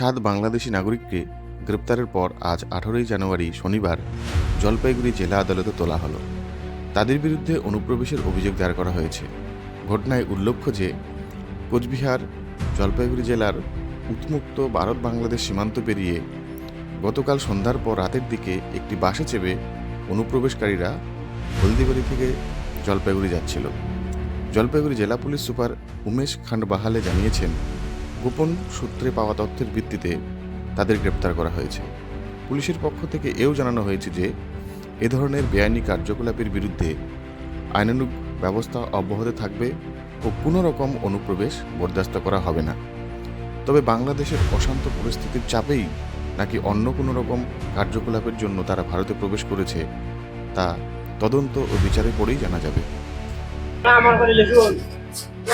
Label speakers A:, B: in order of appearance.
A: সাত বাংলাদেশি নাগরিককে গ্রেপ্তারের পর আজ আঠারোই জানুয়ারি শনিবার জলপাইগুড়ি জেলা আদালতে তোলা হলো। তাদের বিরুদ্ধে অনুপ্রবেশের অভিযোগ দায়ের করা হয়েছে। ঘটনায় উল্লেখ্য যে, কোচবিহার, জলপাইগুড়ি জেলার উন্মুক্ত ভারত বাংলাদেশ সীমান্ত পেরিয়ে গতকাল সন্ধ্যার পর রাতের দিকে একটি বাসে চেপে অনুপ্রবেশকারীরা হলদিবাড়ি থেকে জলপাইগুড়ি যাচ্ছিল। জলপাইগুড়ি জেলা পুলিশ সুপার উমেশ খান্ডবাহালে জানিয়েছেন গোপন সূত্রে পাওয়া তথ্যের ভিত্তিতে তাদের গ্রেপ্তার করা হয়েছে। পুলিশের পক্ষ থেকে এও জানানো হয়েছে যে, এ ধরনের বেআইনি কার্যকলাপের বিরুদ্ধে আইনানুগ ব্যবস্থা অব্যাহত থাকবে ও কোনো রকম অনুপ্রবেশ বরদাস্ত করা হবে না। তবে বাংলাদেশের অশান্ত পরিস্থিতির চাপেই নাকি অন্য কোনো রকম কার্যকলাপের জন্য তারা ভারতে প্রবেশ করেছে, তা তদন্ত ও বিচারে পরেই জানা যাবে।